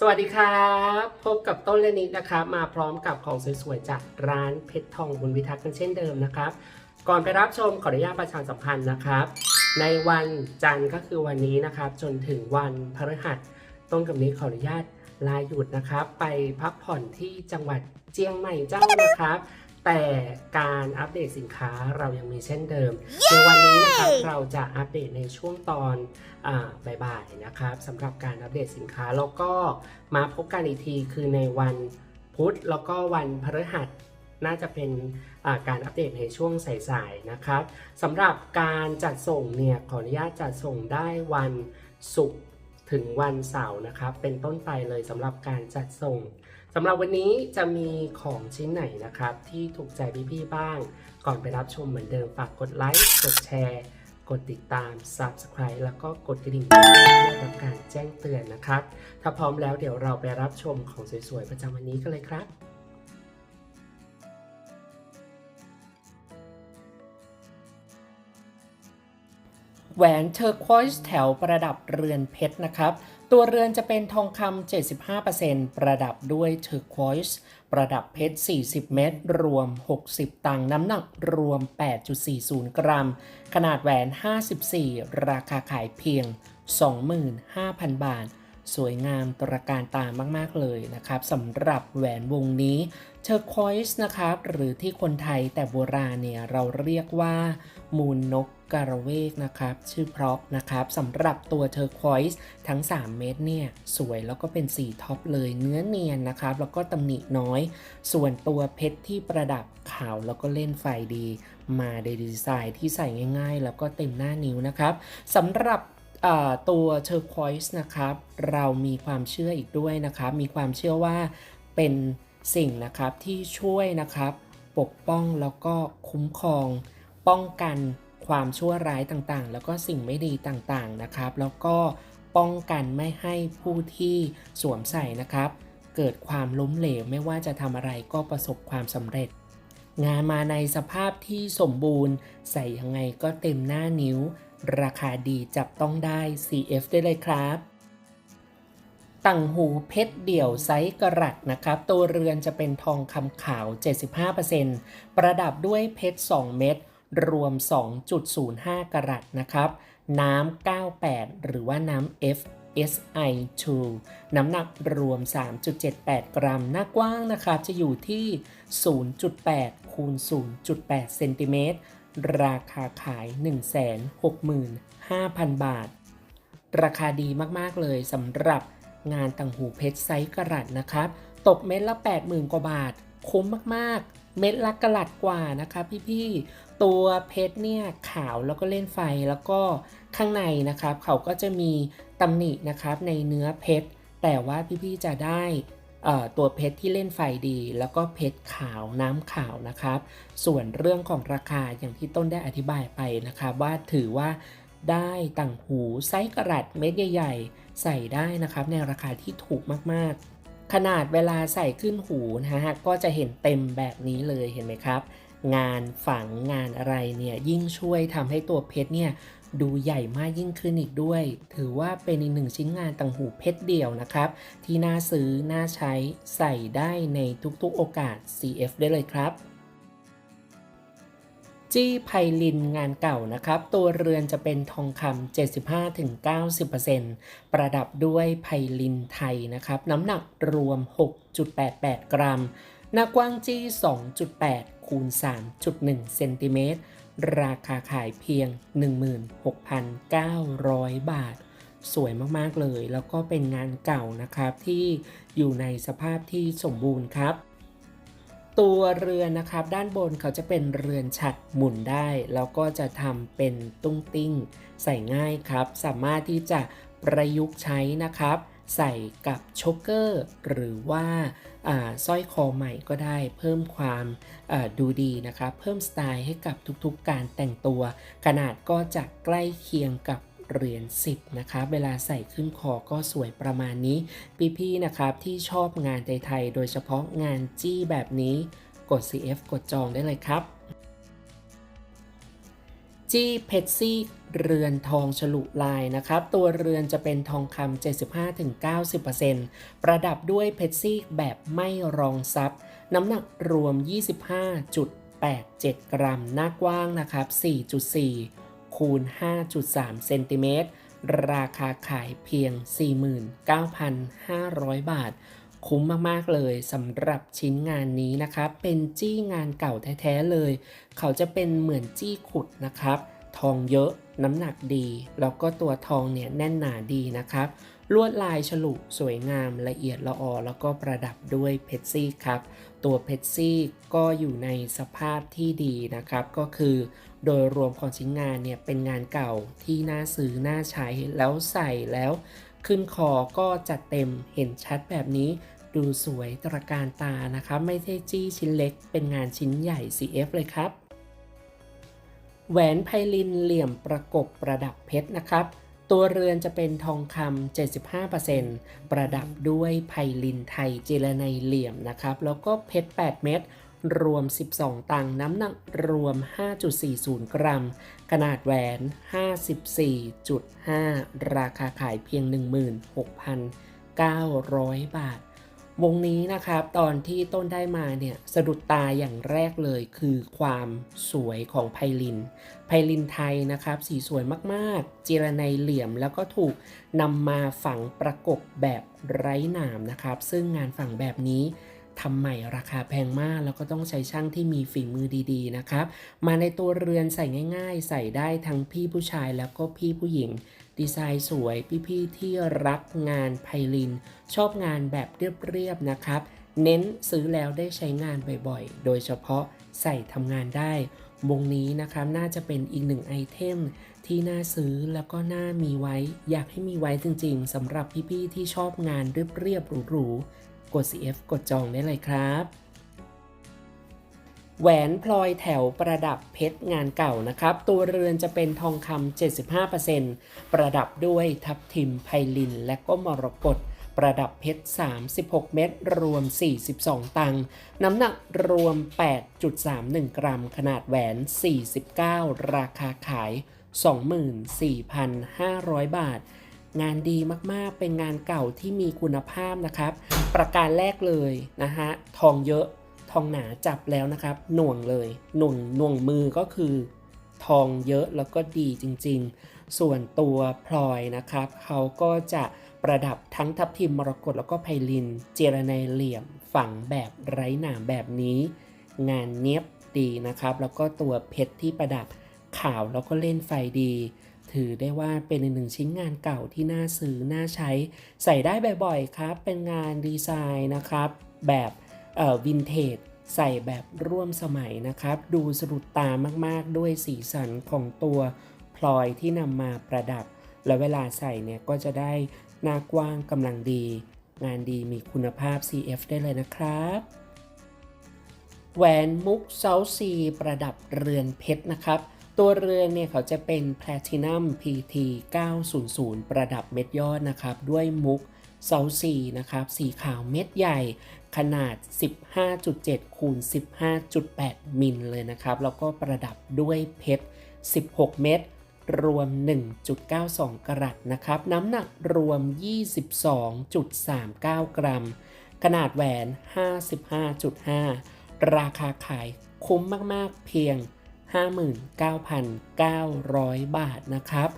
สวัสดีครับ พบกับต้นและนิดนะครับ มาพร้อมกับของสวยๆจากร้านเพชรทองบุญวิทักษ์กันเช่นเดิมนะครับ ก่อนไปรับชมขออนุญาตประชาสัมพันธ์นะครับ ในวันจันทร์ก็คือวันนี้นะครับ จนถึงวันพฤหัสต้นกับนี้ขออนุญาตลาหยุดนะครับ ไปพักผ่อนที่จังหวัดเจียงใหม่เจ้านะครับ แต่การอัปเดตสินค้าเรายังมีเช่นเดิมในวันนี้นะครับเราจะอัปเดตในช่วงตอนอ่าบ่ายๆนะครับสำหรับการอัปเดตสินค้าแล้วก็มาพบกันอีกทีคือในวันพุธแล้วก็วันพฤหัสน่าจะเป็นอ่าการอัปเดตในช่วงสายๆนะครับสำหรับการจัดส่งเนี่ยขออนุญาตจัดส่งได้วันศุกร์ ถึงวันเสาร์นะครับ เป็นต้นไปเลยสำหรับการจัดส่งสำหรับวันนี้จะมีของชิ้นไหนนะครับ ที่ถูกใจพี่ๆบ้าง ก่อนไปรับชมเหมือนเดิมฝากกดไลค์กดแชร์กดติดตาม Subscribe แล้วก็กดกระดิ่งเพื่อรับการแจ้งเตือนนะครับ ถ้าพร้อมแล้วเดี๋ยวเราไปรับชมของสวยๆ ประจำวันนี้กันเลยครับ แหวนเทอร์ควอยส์แถวประดับเรือนเพชรนะครับ ตัวเรือนจะเป็นทองคำ 75%ประดับด้วยเทอร์ควอยส์ประดับเพชร 40 เม็ดรวม 60 ตังค์น้ำหนักรวม 8.40 กรัม ขนาดแหวน 54 ราคาขายเพียง 25,000 บาท สวยงามตระการตามาก ๆ เลยนะครับสำหรับแหวนวงนี้เทอร์ควอยส์นะครับ หรือที่คนไทยแต่โบราณเนี่ยเราเรียกว่ามูลนก กระเวกนะครับ ชื่อเพราะนะครับสำหรับตัวเทอร์ควอยส์ทั้ง 3 เม็ดเนี่ยสวยแล้วก็เป็นสีท็อปเลยเนื้อเนียนนะครับ แล้วก็ตำหนิน้อย ส่วนตัวเพชรที่ประดับขาวแล้วก็เล่นไฟดี มาในดีไซน์ที่ใส่ง่ายๆ แล้วก็เต็มหน้านิ้วนะครับสำหรับตัวเทอร์ควอยส์นะครับเรามีความเชื่ออีกด้วยนะครับ มีความเชื่อว่าเป็นสิ่งนะครับที่ช่วยนะครับ ปกป้องแล้วก็คุ้มครอง ป้องกัน ความชั่วร้ายต่างๆ แล้วก็สิ่งไม่ดีต่างๆนะครับ แล้วก็ป้องกันไม่ให้ผู้ที่สวมใส่นะครับ เกิดความล้มเหลวไม่ว่าจะทำอะไรก็ประสบความสำเร็จ งานมาในสภาพที่สมบูรณ์ ใส่ยังไงก็เต็มหน้านิ้ว ราคาดีจับต้องได้ CF ได้เลยครับต่างหูเพชรเดี่ยวไซส์กระรัตนะครับ ตัวเรือนจะเป็นทองคำขาว 75%ประดับด้วยเพชร 2 เม็ด รวม 2.05 กรัตนะครับ น้ำ 98 หรือว่าน้ำ F SI2 น้ำหนักรวม 3.78 กรัม หน้ากว้างนะครับ จะอยู่ที่ 0.8 คูณ 0.8 เซนติเมตร ราคาขาย 165,000 บาท ราคาดีมาก ๆ เลยสำหรับงานต่างหูเพชรไซส์กระรัตนะครับ ตกเม็ดละ 80,000 กว่าบาท คุ้มมาก ๆ เม็ดละกระลัดกว่านะคะพี่ ๆ ตัวเพชรเนี่ยขาวแล้วก็เล่นไฟแล้วก็ข้างในนะครับเขาก็จะมีตำหนินะครับในเนื้อเพชรแต่ว่าพี่ๆจะได้ตัวเพชรที่เล่นไฟดี แล้วก็เพชรขาวน้ำขาวนะครับ ส่วนเรื่องของราคาอย่างที่ต้นได้อธิบายไปนะครับว่าถือว่าได้ต่างหูไซส์กระรัตเม็ดใหญ่ ๆ ใส่ได้นะครับในราคาที่ถูกมากๆ ขนาดเวลาใส่ขึ้นหูนะฮะก็จะเห็นเต็มแบบนี้เลยเห็นไหมครับ งานฝังงานอะไรเนี่ยยิ่งช่วยทำให้ตัวเพชรเนี่ยดูใหญ่มากยิ่งขึ้นอีกด้วย ถือว่าเป็นอีกหนึ่งชิ้นงานต่างหูเพชรเดี่ยวนะครับ ที่น่าซื้อ น่าใช้ใส่ได้ในทุกๆโอกาส CF ได้เลยครับจี้ไพลินงานเก่านะครับ ตัวเรือนจะเป็นทองคำ75-90%ประดับด้วยไพลินไทยนะครับ น้ำหนักรวม 6.88 กรัมหน้ากว้างจี้2.8 คูณ 3.1 เซนติเมตร ราคาขายเพียง 16,900 บาท สวยมาก ๆ เลย แล้วก็เป็นงานเก่านะครับ ที่อยู่ในสภาพที่สมบูรณ์ครับ ตัวเรือนนะครับ ด้านบนเขาจะเป็นเรือนฉัดหมุนได้ แล้วก็จะทำเป็นตุ้งติ้ง ใส่ง่ายครับ สามารถที่จะประยุกต์ใช้นะครับ ใส่กับโชกเกอร์หรือว่าสร้อยคอใหม่ก็ได้เพิ่มความดูดีนะครับ เพิ่มสไตล์ให้กับทุกๆการแต่งตัว ขนาดก็จะใกล้เคียงกับเหรียญ10นะครับเวลาใส่ขึ้นคอก็สวยประมาณนี้ พี่ๆนะครับที่ชอบงานไทยๆโดยเฉพาะงานจี้แบบนี้กด CF กดจองได้เลยครับ จี้เพชรซี่เรือนทองฉลุลายนะครับ ตัวเรือนจะเป็นทองคำ 75-90%ประดับด้วยเพชรซี่แบบไม่รองซับ น้ำหนักรวม 25.87 กรัม หน้ากว้างนะครับ 4.4 คูณ 5.3 เซนติเมตร ราคาขายเพียง 49,500 บาท คุ้มมากๆเลยสำหรับชิ้นงานนี้นะครับ เป็นจี้งานเก่าแท้ๆเลย เขาจะเป็นเหมือนจี้ขุดนะครับ ทองเยอะน้ำหนักดี แล้วก็ตัวทองเนี่ยแน่นหนาดีนะครับ ลวดลายฉลุสวยงามละเอียดละออ แล้วก็ประดับด้วยเพชรซี่ครับ ตัวเพชรซี่ก็อยู่ในสภาพที่ดีนะครับ ก็คือ โดยรวมของชิ้นงานเนี่ยเป็นงานเก่าที่น่าซื้อน่าใช้แล้วใส่แล้ว ขึ้นคอก็จัดเต็มเห็นชัดแบบนี้ ดูสวยตระการตานะครับ ไม่ใช่จี้ชิ้นเล็ก เป็นงานชิ้นใหญ่ CF เลยครับ แหวนไพลินเหลี่ยมประกบประดับเพชรนะครับตัวเรือนจะเป็นทองคำ 75%ประดับด้วยไพลินไทยเจลไนเหลี่ยมนะครับ แล้วก็เพชร 8 เม็ด รวม 12 ตังค์น้ำหนักรวม 5.40 กรัม ขนาดแหวน 54.5 ราคาขายเพียง 16,900 บาท วงนี้นะครับ ตอนที่ต้นได้มาเนี่ยสะดุดตาอย่างแรกเลยคือความสวยของไพลิน ไพลินไทยนะครับ สีสวยมากๆจีรนัยเหลี่ยมแล้วก็ถูกนำมาฝังประกบแบบไร้หนามนะครับ ซึ่งงานฝังแบบนี้ ทำใหม่ราคาแพงมาก แล้วก็ต้องใช้ช่างที่มีฝีมือดีๆนะครับ มาในตัวเรือนใส่ง่ายๆ ใส่ได้ทั้งพี่ผู้ชายแล้วก็พี่ผู้หญิง ดีไซน์สวยพี่ๆที่รักงานไพลิน ชอบงานแบบเรียบๆนะครับ เน้นซื้อแล้วได้ใช้งานบ่อยๆ โดยเฉพาะใส่ทำงานได้วงนี้นะครับน่าจะเป็นอีกหนึ่งไอเทมที่น่าซื้อแล้วก็น่ามีไว้ อยากให้มีไว้จริงๆสำหรับพี่ๆที่ชอบงานเรียบๆหรูๆ กด CF กดจองได้เลยครับ แหวนพลอยแถวประดับเพชรงานเก่านะครับ ตัวเรือนจะเป็นทองคำ75%ประดับด้วยทับทิมไพลิน และก็มรกตประดับเพชร 36 เม็ด รวม 42 ตังค์ น้ำหนักรวม 8.31 กรัม ขนาดแหวน 49 ราคาขาย 24,500 บาท งานดีมากๆ เป็นงานเก่าที่มีคุณภาพนะครับ ประการแรกเลยนะฮะทองเยอะทองหนาจับแล้วนะครับ หน่วงเลยหน่วงหน่วงมือก็คือ ทองเยอะแล้วก็ดีจริง ๆ ส่วนตัวพลอยนะครับเขาก็จะประดับทั้งทับทิมมรกตแล้วก็ไพลิน เจรไนเหลี่ยมฝังแบบไร้หนามแบบนี้ งานเนี้ยบดีนะครับ แล้วก็ตัวเพชรที่ประดับขาวแล้วก็เล่นไฟดี ถือได้ว่าเป็นหนึ่งชิ้นงานเก่าที่น่าซื้อน่าใช้ ใส่ได้บ่อยๆครับ เป็นงานดีไซน์นะครับ แบบวินเทจใส่แบบร่วมสมัยนะครับ ดูสะดุดตามากๆ ด้วยสีสันของตัวพลอยที่นำมาประดับ แล้วเวลาใส่เนี่ยก็จะได้หน้ากว้างกำลังดี งานดีมีคุณภาพ CF ได้เลยนะครับแหวนมุกเซาซีประดับเรือนเพชรนะครับ ตัวเรือนเนี่ยเขาจะเป็นแพลตินัม PT 900 ประดับเม็ดยอดนะครับ ด้วยมุกเซาซีนะครับ สีขาวเม็ดใหญ่ขนาด 15.7 คูณ 15.8 มิลเลยนะครับ แล้วก็ประดับด้วยเพชร 16 เม็ดรวม 1.92 กรัตนะครับ น้ำหนักรวม 22.39 กรัม ขนาดแหวน 55.5 ราคาขายคุ้มมาก ๆ เพียง 59,900 บาทนะครับ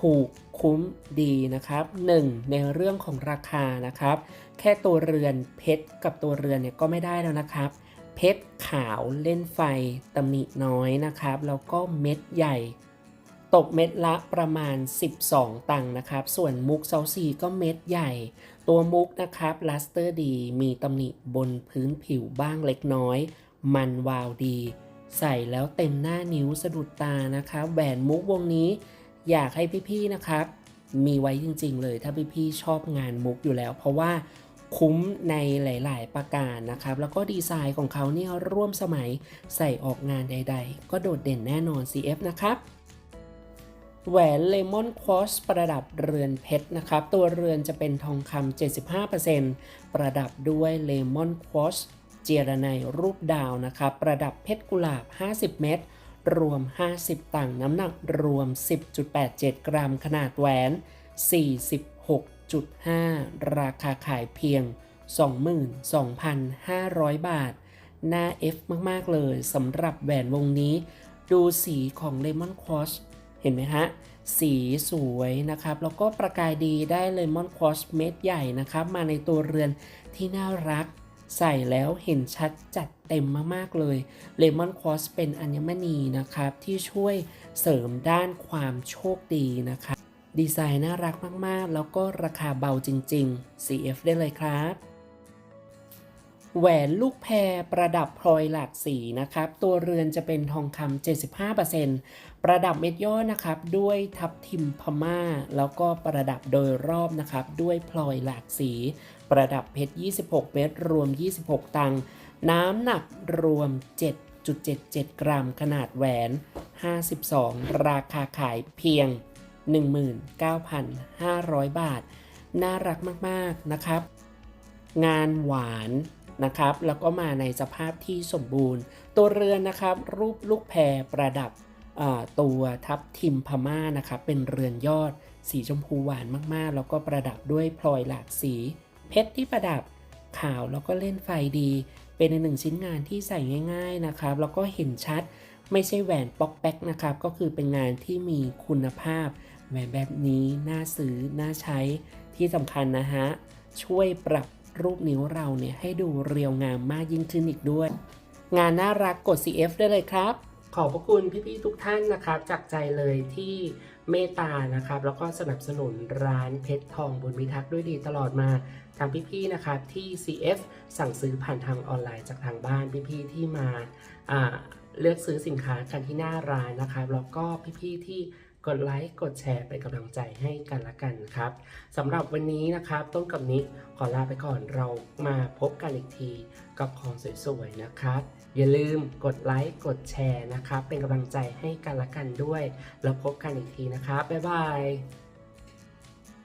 ถูกคุ้มดีนะครับ 1. ในเรื่องของราคานะครับ แค่ตัวเรือนเพชรกับตัวเรือนเนี่ยก็ไม่ได้แล้วนะครับ เพชรขาวเล่นไฟตำหนิน้อยนะครับ แล้วก็เม็ดใหญ่ตกเม็ดละประมาณ 12 ตังค์นะครับ ส่วนมุกเซาซีก็เม็ดใหญ่ ตัวมุกนะครับลัสเตอร์ดี มีตำหนิบนพื้นผิวบ้างเล็กน้อย มันวาวดี ใส่แล้วเต็มหน้านิ้วสะดุดตานะครับแหวนมุกวงนี้อยากให้พี่ๆนะครับ มีไว้จริงๆ เลยถ้าพี่ๆชอบงานมุกอยู่แล้ว เพราะว่าคุ้มในหลาย ๆ ประการนะครับ แล้วก็ดีไซน์ของเขาเนี่ยร่วมสมัยใส่ออกงานใด ๆ ก็โดดเด่นแน่นอน CF นะครับแหวนเลมอนควอสประดับเรือนเพชรนะครับ ตัวเรือนจะเป็นทองคำ75%ประดับด้วยเลมอนควอส เจรไนรูปดาวนะครับ ประดับเพชรกุหลาบ 50 เม็ดรวม 50ตังน้ำหนักรวม 10.87 กรัม ขนาดแหวน 46.5 ราคาขายเพียง 22,500 บาท หน้า F มาก ๆ เลยสำหรับแหวนวงนี้ ดูสีของ Lemon Quartz เห็นไหมฮะ สีสวยนะครับ แล้วก็ประกายดีได้ Lemon Quartz เม็ดใหญ่นะครับ มาในตัวเรือนที่น่ารัก ใส่แล้วเห็นชัดจัดเต็มมากๆเลย Lemon Quartz เป็นอัญมณีนะครับ ที่ช่วยเสริมด้านความโชคดีนะครับดีไซน์น่ารักมากๆ แล้วก็ราคาเบาจริง ๆ CF ได้เลยครับแหวนลูกแพรประดับพลอยหลากสีนะครับ ตัวเรือนจะเป็นทองคำ75% ประดับเม็ดย่อนะครับด้วยทับทิมพม่า แล้วก็ประดับโดยรอบนะครับด้วยพลอยหลากสี ประดับเพชร 26 เม็ดรวม 26 ตังน้ำหนักรวม 7.77 กรัม ขนาดแหวน 52 ราคาขายเพียง 19,500 บาท น่ารักมาก ๆ นะครับ งานหวานนะครับ แล้วก็มาในสภาพที่สมบูรณ์ ตัวเรือนนะครับ รูปลูกแพรประดับ ตัวทับทิมพม่านะครับเป็นเรือนยอด สีชมพูหวานมากๆ แล้วก็ประดับด้วยพลอยหลากสี เพชรที่ประดับขาวแล้วก็เล่นไฟดี เป็นอีกหนึ่งชิ้นงานที่ใส่ง่าย ๆนะครับ แล้วก็เห็นชัดไม่ใช่แหวนป๊อกแป๊กนะครับ ก็คือเป็นงานที่มีคุณภาพแหวนแบบนี้น่าซื้อน่าใช้ที่สำคัญนะฮะช่วยปรับรูปนิ้วเราเนี่ยให้ดูเรียวงามมากยิ่งขึ้นอีกด้วย งานน่ารักกด CF ได้เลยครับ ขอบพระคุณพี่ๆทุกท่านนะครับจากใจเลยที่เมตตานะครับ แล้วก็สนับสนุนร้านเพชรทองบุญมิทักษ์ด้วยดีตลอดมาทางพี่ๆนะครับที่ CF สั่งซื้อผ่านทางออนไลน์จากทางบ้านพี่ๆที่มาเลือกซื้อสินค้ากันที่หน้าร้านนะครับแล้วก็พี่ๆที่กดไลค์กดแชร์เป็นกำลังใจให้กันละกันครับสำหรับวันนี้นะครับต้นกับนิกขอลาไปก่อนเรามาพบกันอีกทีกับของสวยๆนะครับ อย่าลืมกดไลค์กดแชร์นะครับ เป็นกำลังใจให้กันละกันด้วย แล้วพบกันอีกทีนะครับ บ๊ายบาย